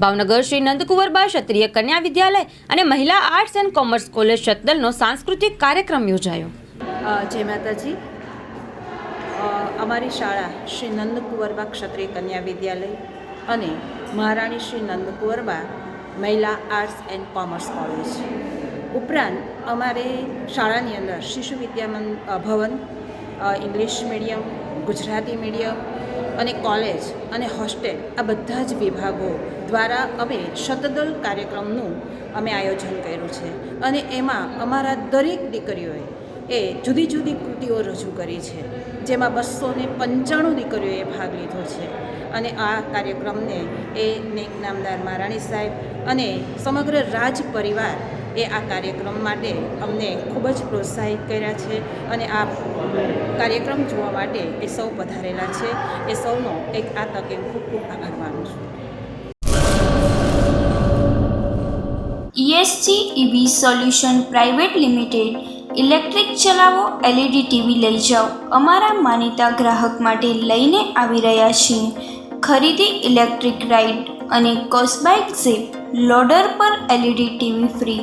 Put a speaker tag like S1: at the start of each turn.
S1: ભાવનગર શ્રી નંદકુંવરબા ક્ષત્રિય કન્યા વિદ્યાલય અને મહિલા આર્ટ્સ એન્ડ કોમર્સ કોલેજ શતદલનો સાંસ્કૃતિક કાર્યક્રમ યોજાયો.
S2: જય માતાજી. અમારી શાળા શ્રી નંદકુંવરબા ક્ષત્રિય કન્યા વિદ્યાલય અને મહારાણી શ્રી નંદકુંવરબા મહિલા આર્ટ્સ એન્ડ કોમર્સ કોલેજ. ઉપરાંત અમારે શાળાની અંદર શિશુ વિદ્યામન ભવન ઇંગ્લિશ મીડિયમ ગુજરાતી મીડિયમ અને કોલેજ અને હોસ્ટેલ આ બધા જ વિભાગો દ્વારા અમે શતદલ કાર્યક્રમનું અમે આયોજન કર્યું છે. અને એમાં અમારા દરેક દીકરીઓએ એ જુદી જુદી કૃતિઓ રજૂ કરી છે. જેમાં બસો ને પંચાણું દીકરીઓએ ભાગ લીધો છે. અને આ કાર્યક્રમને એ નેક નામદાર મહારાણી સાહેબ અને સમગ્ર રાજ પરિવાર એ આ કાર્યક્રમ માટે અમને ખૂબ જ પ્રોત્સાહિત કર્યા છે અને આ કાર્યક્રમ જોવા માટે એ સૌ પધારેલા છે. એ સૌનો એક આ તકે ખૂબ ખૂબ આભાર માનું છું.
S3: ESC EV solution private limited electric ચલાવો એલઈડી ટીવી લઈ જાઓ. અમારા માનીતા ગ્રાહક માટે લઈને આવી રહ્યા છીએ ખરીદી ઇલેક્ટ્રિક રાઇડ અને કોસ્બાઇક ઝીપ લોડર પર એલઈડી ટીવી ફ્રી